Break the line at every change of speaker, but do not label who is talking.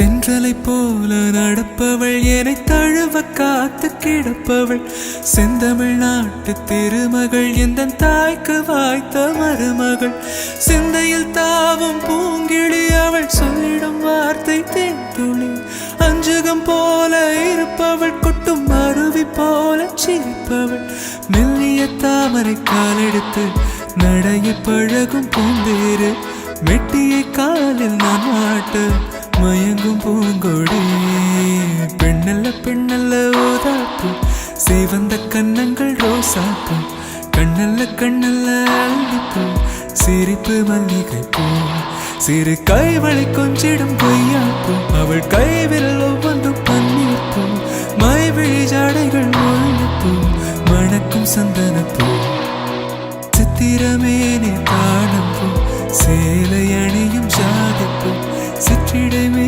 தென்றலை போல நடப்பவள் என்னை தழுவ காத்து கிடப்பவள். செந்தமிழ் நாட்டு திருமகள் எந்த தாய்க்கு வாய்த்த மருமகள். சிந்தையில் தாவும் பூங்கிழி அவள் சொல்லிடும் வார்த்தை தேத்துளி அஞ்சுகம் போல இருப்பவள் கொட்டும் அருவி போல சிரிப்பவள். மெல்லிய தாமரை காலெடுத்து நடைய பழகும் பூந்தேறு. மெட்டியை காலில் நான் மாட்டு மயங்கும் பூங்கொடி. பெண்ணல்ல பெண்ணல்ல ஓதாப்பு. சிவந்த கன்னங்கள் ரோசாப்பு. கண்ணல்ல கண்ணல்ல அள்ளிப்பூ. சிரிப்பு மல்லிகை பூ சிறு கைவழி கொஞ்சிடும் பொய்யாப்பு அவள் கைவிரல் ஒவ்வொன்றும் பன்னீர் பூ மைவிழி ஜாடைகள் மொழிப்பு. மணக்கும் சந்தனப்பூ. சித்திரமேனே காணும் சேலை